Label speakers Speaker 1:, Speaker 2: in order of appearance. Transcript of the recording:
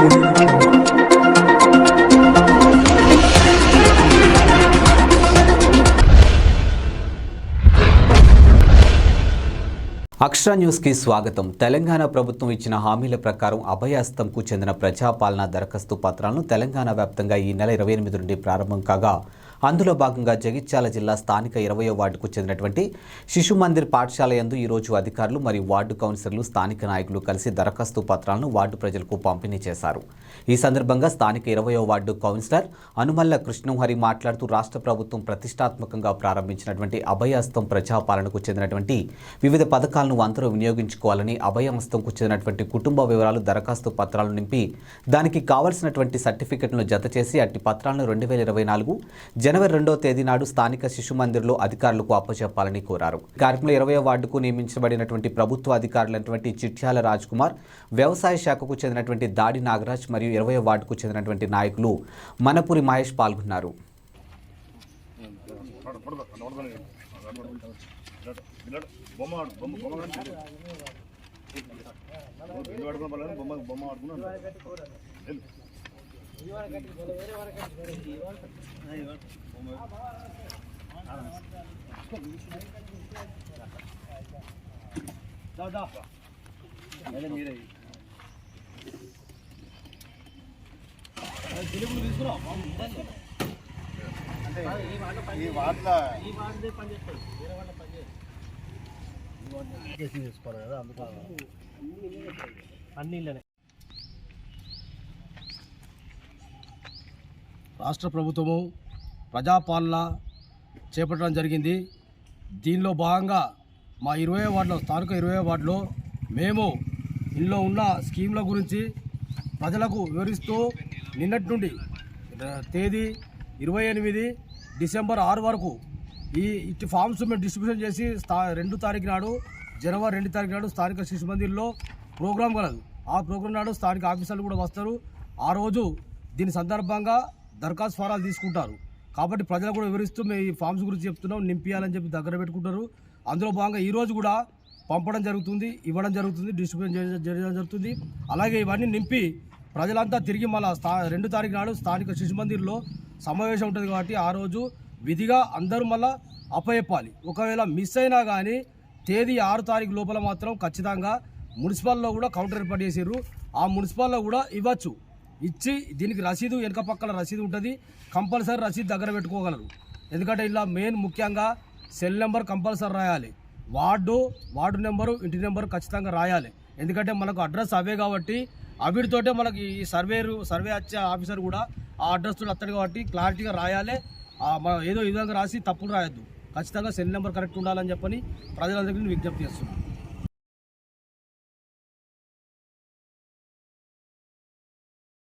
Speaker 1: అక్షర న్యూస్కి స్వాగతం. తెలంగాణ ప్రభుత్వం ఇచ్చిన హామీల ప్రకారం అభయాస్తంకు చెందిన ప్రజాపాలన దరఖాస్తు పత్రాలను తెలంగాణ వ్యాప్తంగా ఈ నెల ఇరవై ఎనిమిది నుండి ప్రారంభం కాగా అందులో భాగంగా జగిత్యాల జిల్లా స్థానిక ఇరవయో వార్డుకు చెందినటువంటి శిశు మందిర్ పాఠశాల యందు ఈరోజు అధికారులు మరియు వార్డు కౌన్సిలర్లు స్థానిక నాయకులు కలిసి దరఖాస్తు పత్రాలను వార్డు ప్రజలకు పంపిణీ చేశారు. ఈ సందర్భంగా స్థానిక ఇరవయో వార్డు కౌన్సిలర్ అనుమల్ల కృష్ణంహరి మాట్లాడుతూ రాష్ట్ర ప్రభుత్వం ప్రతిష్టాత్మకంగా ప్రారంభించినటువంటి అభయహస్తం ప్రజాపాలనకు చెందినటువంటి వివిధ పథకాలను అందరూ వినియోగించుకోవాలని అభయహస్తంకు చెందినటువంటి కుటుంబ వివరాలు దరఖాస్తు పత్రాలు నింపి దానికి కావలసినటువంటి సర్టిఫికెట్లను జత చేసి అట్టి పత్రాలను రెండు వేల ఇరవై నాలుగు జనవరి రెండో తేదీ నాడు స్థానిక శిశు మందిర్లో అధికారులకు అప్పచెప్పాలని కోరారు. ఈ కార్యక్రమంలో ఇరవై వార్డుకు నియమించబడినటువంటి ప్రభుత్వ అధికారులైనటువంటి చిట్యాల రాజ్ కుమార్ వ్యవసాయ శాఖకు చెందినటువంటి దాడి నాగరాజ్ మరియు ఇరవై వార్డుకు చెందినటువంటి నాయకులు మనపురి మహేష్ పాల్గొన్నారు.
Speaker 2: బొమ్మ ఆడు, బొమ్మ బొమ్మ కానీ ఇల్లు ఆడుకున్న పర్లేదు, బొమ్మ బొమ్మ ఆడుకున్నాను వెళ్ళు. ఈ కదా అందుకు
Speaker 3: అన్ని ఇళ్ళనే
Speaker 4: రాష్ట్ర ప్రభుత్వము ప్రజాపాలన చేపట్టడం జరిగింది. దీనిలో భాగంగా మా ఇరవై వార్డులో స్థానిక ఇరవై వార్డులో మేము ఇందులో ఉన్న స్కీమ్ల గురించి ప్రజలకు వివరిస్తూ నిన్నటి నుండి తేదీ ఇరవై ఎనిమిది డిసెంబర్ ఆరు వరకు ఈ ఇటు ఫామ్స్ మేము డిస్ట్రిబ్యూషన్ చేసి స్థా రెండు తారీఖు నాడు జనవరి రెండు తారీఖు నాడు స్థానిక శిశు మందిర్లో ప్రోగ్రాం కలదు ఆ ప్రోగ్రాం నాడు స్థానిక ఆఫీసర్లు కూడా వస్తారు. ఆ రోజు దీని సందర్భంగా దరఖాస్తు ఫారాలు తీసుకుంటారు. కాబట్టి ప్రజలు కూడా వివరిస్తూ మేము ఈ ఫామ్స్ గురించి చెప్తున్నాం నింపియాలని చెప్పి దగ్గర పెట్టుకుంటారు. అందులో భాగంగా ఈరోజు కూడా పంపడం జరుగుతుంది ఇవ్వడం జరుగుతుంది డిస్ట్రిబ్యూషన్ చేయడం జరుగుతుంది. అలాగే ఇవన్నీ నింపి ప్రజలంతా తిరిగి మళ్ళా స్థా రెండు తారీఖు నాడు స్థానిక శిశు మందిర్లో సమావేశం ఉంటుంది కాబట్టి ఆ రోజు విధిగా అందరూ మళ్ళా అప్పచెప్పాలి. ఒకవేళ మిస్ అయినా కానీ తేదీ ఆరు తారీఖు లోపల మాత్రం ఖచ్చితంగా మున్సిపల్లో కూడా కౌంటర్ ఏర్పాటు చేసారు ఆ మున్సిపల్లో కూడా ఇవ్వచ్చు. ఇచ్చి దీనికి రసీదు వెనుక పక్కల రసీదు ఉంటుంది. కంపల్సరీ రసీదు దగ్గర పెట్టుకోగలరు. ఎందుకంటే ఇలా మెయిన్ ముఖ్యంగా సెల్ నెంబర్ కంపల్సరీ రాయాలి. వార్డు వార్డు నెంబరు ఇంటి నెంబరు ఖచ్చితంగా రాయాలి. ఎందుకంటే మనకు అడ్రస్ అవే కాబట్టి అవిటితోటే మనకి ఈ సర్వేరు సర్వే వచ్చే ఆఫీసర్ కూడా ఆ అడ్రస్ తోటి వస్తాడు కాబట్టి క్లారిటీగా రాయాలి. ఏదో విధంగా రాసి తప్పులు రాయొద్దు. ఖచ్చితంగా సెల్ నెంబర్ కరెక్ట్ ఉండాలని చెప్పని ప్రజలందరికీ విజ్ఞప్తి చేస్తున్నాను.